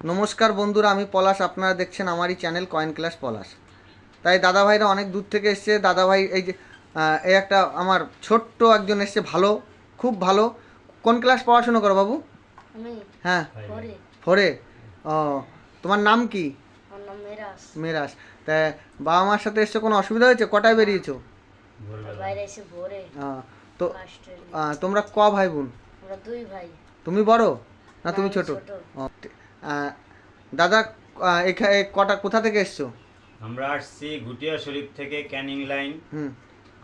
নমস্কার বন্ধুরা আমি পলাশ। আপনারা দেখছেন আমারই চ্যানেল কয়েন ক্লাস পলাশ। তাই দাদা ভাইরা অনেক দূর থেকে এসছে। দাদা ভাই এই যে এই একটা আমার ছোট্ট একজন এসছে ভালো খুব ভালো। কোন ক্লাস পড়াশোনা করো বাবু? হ্যাঁ। ফোরে। ও তোমার নাম কি? মেরাজ। তা বাবা মার সাথে এসছে কোনো অসুবিধা হয়েছে? কটায় বেরিয়েছো? তো তোমরা ক ভাই বোন? দুই ভাই। তুমি বড়? না তুমি ছোট? দাদা এখানে কটা কোথা থেকে এসছো? আমরা আসছি গুটিয়া শরীফ থেকে ক্যানিং লাইন।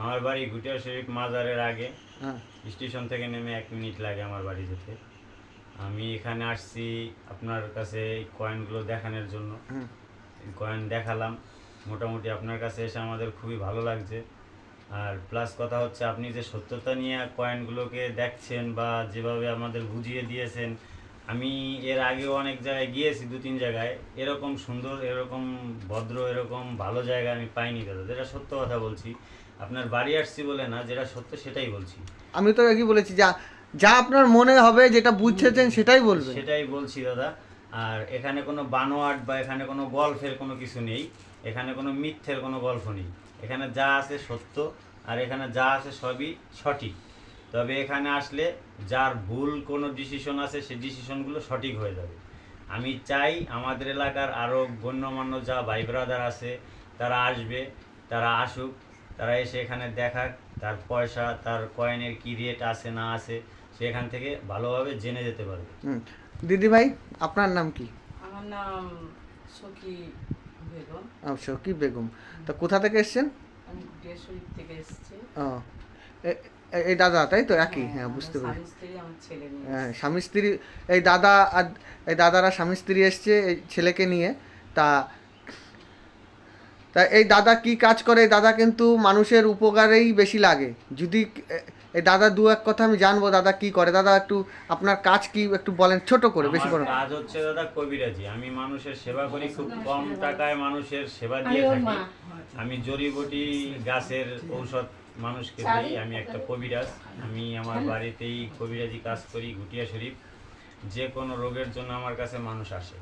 আমার বাড়ি গুটিয়া শরীফ মাজারের আগে। হ্যাঁ। স্টেশন থেকে নেমে এক মিনিট লাগে আমার বাড়ি যেতে। আমি এখানে আসছি আপনার কাছে এই কয়েনগুলো দেখানোর জন্য। কয়েন দেখালাম। মোটামুটি আপনার কাছে এসে আমাদের খুবই ভালো লাগছে। আর প্লাস কথা হচ্ছে আপনি যে সত্যতা নিয়ে কয়েনগুলোকে দেখছেন বা যেভাবে আমাদের বুঝিয়ে দিয়েছেন আমি এর আগেও অনেক জায়গায় গিয়েছি দু তিন জায়গায়। এরকম সুন্দর এরকম ভদ্র এরকম ভালো জায়গা আমি পাইনি দাদা। যেটা সত্য কথা বলছি আপনার বাড়ি আসছি বলে না যেটা সত্য সেটাই বলছি। আমি তো একই বলেছি যা যা আপনার মনে হবে যেটা বুঝছেন সেটাই বলবেন। সেটাই বলছি দাদা। আর এখানে কোনো বানোয়াট বা এখানে কোনো গল্পের কোনো কিছু নেই। এখানে কোনো মিথ্যের কোনো গল্প নেই। এখানে যা আছে সত্য আর এখানে যা আছে সবই সঠিক। তবে এখানে আসলে যার ভুল কোনো ডিসিশন আছে সেই ডিসিশনগুলো সঠিক হয়ে যাবে। আমি চাই আমাদের এলাকার আরও গণ্যমান্য যা ভাই ব্রাদার আছে তারা আসবে তারা আসুক তারা এসে এখানে দেখাক তার পয়সা তার কয়েনের কি রেট আছে না আছে সেখান থেকে ভালোভাবে জেনে যেতে পারবে। হুম। দিদি ভাই আপনার নাম কি? আমার নাম সখী বেগম। আচ্ছা কি বেগম। তা কোথা থেকে এসছেন? আমি থেকে এসেছি। ও এই দাদা তাই তো? একই? হ্যাঁ বুঝতে পারি হ্যাঁ স্বামী স্ত্রী এই দাদা আর এই দাদারা স্বামী স্ত্রী এসছে এই ছেলেকে নিয়ে। তা তা এই দাদা কি কাজ করে? দাদা কিন্তু মানুষের উপকারেই বেশি লাগে। যদি এই দাদা দু এক কথা আমি জানব দাদা কি করে? দাদা একটু আপনার কাজ কি একটু বলেন ছোট করে বেশি করে কাজ হচ্ছে দাদা কবিরাজি। আমি মানুষের সেবা করি খুব কম টাকায় মানুষের সেবা দিয়ে থাকি। আমি জড়িবটি গাছের ঔষধ মানুষকে দিই আমি একটা কবিরাজ। আমি আমার বাড়িতেই কবিরাজি কাজ করি গুটিয়া শরীফ। যে কোনো রোগের জন্য আমার কাছে মানুষ আসে।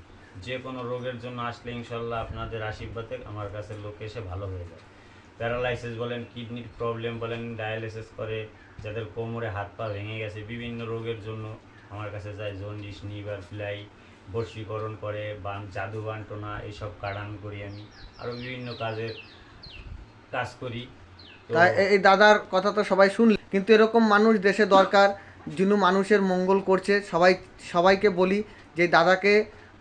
যে কোনো রোগের জন্য আসলে ইনশাল্লাহ আপনাদের আশীর্বাদে আমার কাছে লোক এসে ভালো হয়ে যায়। প্যারালাইসিস বলেন কিডনির প্রবলেম বলেন ডায়ালিসিস করে, যাদের কোমরে হাত পা ভেঙে গেছে, বিভিন্ন রোগের জন্য আমার কাছে যায় জন্ডিস নিবার ফ্লাই বশীকরণ করে, বান, জাদু বান্টনা এইসব কাটান করি আমি আরও বিভিন্ন কাজের কাজ করি। এই দাদার কথা তো সবাই শুনলে। কিন্তু এরকম মানুষ দেশে দরকার, যিনি মানুষের মঙ্গল করছে, সবাই, সবাইকে বলি যে দাদাকে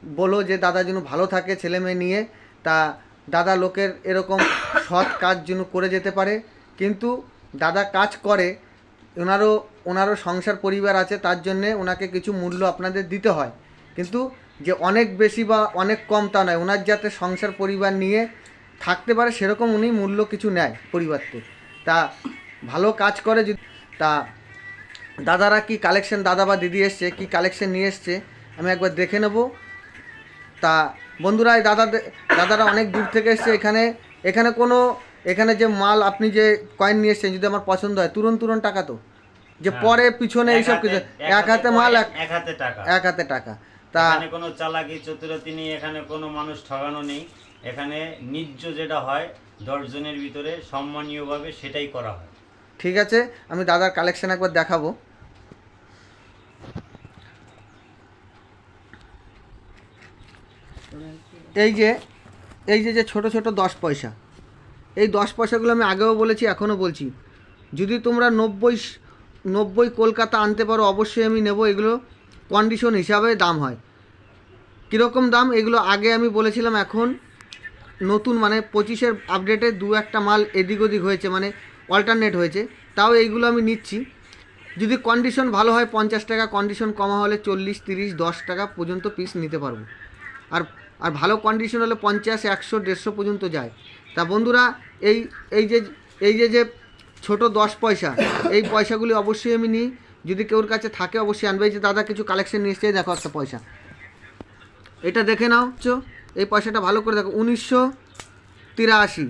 বলো যে দাদা যেন ভালো থাকে ছেলে মেয়ে নিয়ে, তা দাদা লোকের এরকম সৎ কাজ যেন করে যেতে পারে। কিন্তু দাদা কাজ করে, ওনারও ওনারও সংসার পরিবার আছে, তার জন্যে ওনাকে কিছু মূল্য আপনাদের দিতে হয়। কিন্তু যে অনেক বেশি বা অনেক কম তা নয়, ওনার যাতে সংসার পরিবার নিয়ে থাকতে পারে সেরকম উনি মূল্য কিছু নেয় পরিবারকে। তা ভালো কাজ করে যদি, তা দাদারা কি কালেকশন দাদা বা দিদি এসছে, কি কালেকশন নিয়ে এসছে, আমি একবার দেখে নেব। তা বন্ধুরা এই দাদা দাদারা অনেক দূর থেকে এসছে এখানে। এখানে কোনো এখানে যে মাল আপনি যে কয়েন নিয়ে এসছেন যদি আমার পছন্দ হয় তুরন্ত তুরন্ত টাকা তো। যে হ্যাঁ। পরে পিছনে এইসব কিছু এক হাতে মাল এক হাতে টাকা। এক হাতে টাকা। তা কোনো চালাকি চতুরতি নেই এখানে কোনো মানুষ ঠগানো নেই। এখানে নিজ যেটা হয় দশজনের ভিতরে সম্মানীয়ভাবে সেটাই করা হয়। ঠিক আছে আমি দাদার কালেকশন একবার দেখাবো। এই যে এই যে যে ছোট ছোট দশ পয়সা। এই দশ পয়সাগুলো আমি আগেও বলেছি, এখনও বলছি। যদি তোমরা নব্বই নব্বই কলকাতা আনতে পারো, অবশ্যই আমি নেব। এগুলো কন্ডিশন হিসাবে দাম হয়। কীরকম দাম? এগুলো আগে আমি বলেছিলাম, এখন নতুন মানে পঁচিশের আপডেটে দু একটা মাল এদিক ওদিক হয়েছে মানে অল্টারনেট হয়েছে। তাও এইগুলো আমি নিচ্ছি। যদি কন্ডিশন ভালো হয়, পঞ্চাশ টাকা কন্ডিশন কমা হলে চল্লিশ, তিরিশ, দশ টাকা পর্যন্ত পিস নিতে পারব। আর আর ভালো কন্ডিশন হলে পঞ্চাশ, একশো, দেড়শো পর্যন্ত যায়। তা বন্ধুরা, এই এই যে এই যে যে ছোট দশ পয়সা, এই পয়সাগুলি অবশ্যই আমি নিই। যদি কেউর কাছে থাকে, অবশ্যই আনবে। যে দাদা কিছু কালেকশন নিয়ে এসছে দেখো একটা পয়সা। এটা দেখে নাও, চো। এই পয়সাটা ভালো করে দেখো, উনিশশো তিরাশি।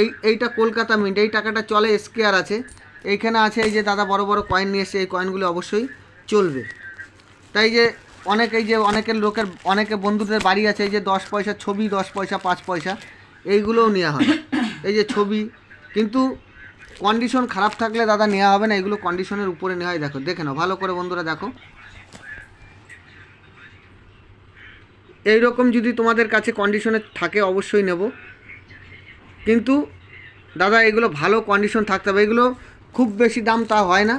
এই, এইটা কলকাতা মিন্ট এই টাকাটা চলে স্কেয়ার আছে। এইখানে আছে এই যে দাদা বড় বড় কয়েন নিয়ে এসছে, এই কয়েনগুলো অবশ্যই চলবে। তাই যে অনেক এই যে অনেকের লোকের অনেকে বন্ধুদের বাড়ি আছে, এই যে দশ পয়সা ছবি, দশ পয়সা, পাঁচ পয়সা, এইগুলোও নেওয়া হয়। এই যে ছবি, কিন্তু কন্ডিশন খারাপ থাকলে দাদা নেওয়া হবে না, এগুলো কন্ডিশনের উপরে নেওয়াই দেখো। দেখে নাও, ভালো করে বন্ধুরা দেখো। এই রকম যদি তোমাদের কাছে কন্ডিশনে থাকে, অবশ্যই নেব। কিন্তু দাদা, এগুলো ভালো কন্ডিশন থাকতে হবে। এগুলো খুব বেশি দাম তা হয় না।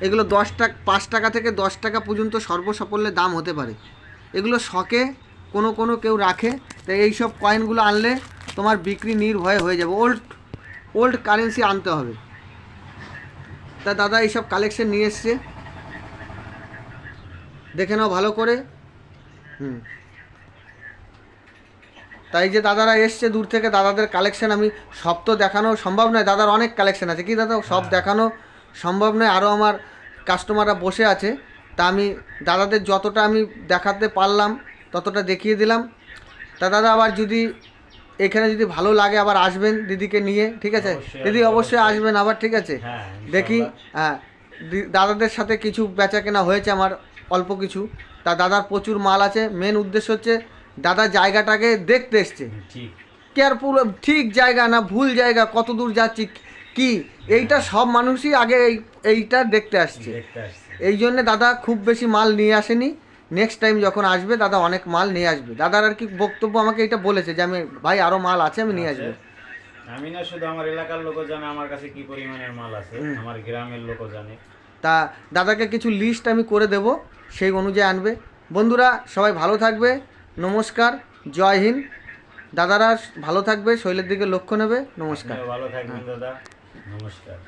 এগুলো দশ টাকা, পাঁচ টাকা থেকে দশ টাকা পর্যন্ত সর্বসাফল্যের দাম হতে পারে। এগুলো শখে কোনো কোনো কেউ রাখে তাই এইসব কয়েনগুলো আনলে তোমার বিক্রি নির্ভয়ে হয়ে যাবে। ওল্ড ওল্ড কারেন্সি আনতে হবে। তা দাদা এইসব কালেকশন নিয়ে এসছে। দেখে নাও ভালো করে। হুম। তাই যে দাদারা এসছে দূর থেকে, দাদাদের কালেকশন আমি সব তো দেখানো সম্ভব নয়, দাদার অনেক কালেকশন আছে। কি দাদা, সব দেখানো সম্ভব নয় আরও আমার কাস্টমাররা বসে আছে তা আমি দাদাদের যতটা আমি দেখাতে পারলাম ততটা দেখিয়ে দিলাম। তা দাদা আবার যদি এখানে যদি ভালো লাগে আবার আসবেন দিদিকে নিয়ে ঠিক আছে? দিদি অবশ্যই। আসবেন আবার ঠিক আছে? হ্যাঁ দেখি হ্যাঁ দাদাদের সাথে কিছু বেচা কেনা হয়েছে আমার অল্প কিছু। তা দাদার প্রচুর মাল আছে মেন উদ্দেশ্য হচ্ছে দাদা জায়গাটাকে দেখতে এসছে। কেয়ারফুল ঠিক জায়গা না ভুল জায়গা কত দূর যাচ্ছি কি? এইটা সব মানুষই আগে এই এইটা দেখতে আসছে। এই জন্যে দাদা খুব বেশি মাল নিয়ে আসেনি। নেক্সট টাইম যখন আসবে দাদা অনেক মাল নিয়ে আসবে। দাদার আর কি বক্তব্য আমাকে এটা বলেছে যে আমি ভাই আরও মাল আছে আমি নিয়ে আসব। আমি না শুধু আমার এলাকার লোকও জানে আমার কাছে কি পরিমাণের মাল আছে আমার গ্রামের লোকও জানে। তা দাদাকে কিছু লিস্ট আমি করে দেব সেই অনুযায়ী আনবে। বন্ধুরা সবাই ভালো থাকবে। নমস্কার জয় হিন্দ। দাদারা ভালো থাকবে শৈলের দিকে লক্ষ্য নেবে। নমস্কার। ভালো থাকবেন দাদা। নমস্কার